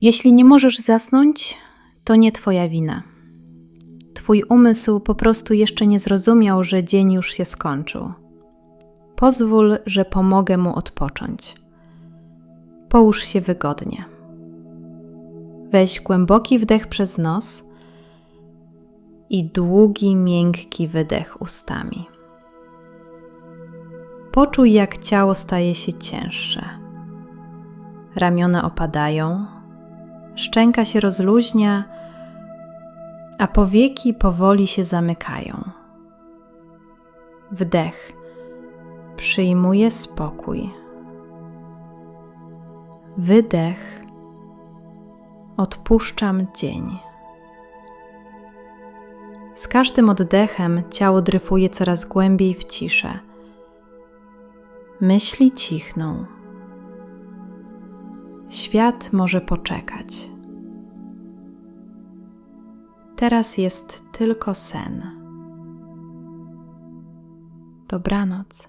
Jeśli nie możesz zasnąć, to nie Twoja wina. Twój umysł po prostu jeszcze nie zrozumiał, że dzień już się skończył. Pozwól, że pomogę mu odpocząć. Połóż się wygodnie. Weź głęboki wdech przez nos i długi, miękki wydech ustami. Poczuj, jak ciało staje się cięższe. Ramiona opadają, szczęka się rozluźnia, a powieki powoli się zamykają. Wdech przyjmuje spokój. Wydech odpuszczam dzień. Z każdym oddechem ciało dryfuje coraz głębiej w ciszę. Myśli cichną. Świat może poczekać. Teraz jest tylko sen. Dobranoc.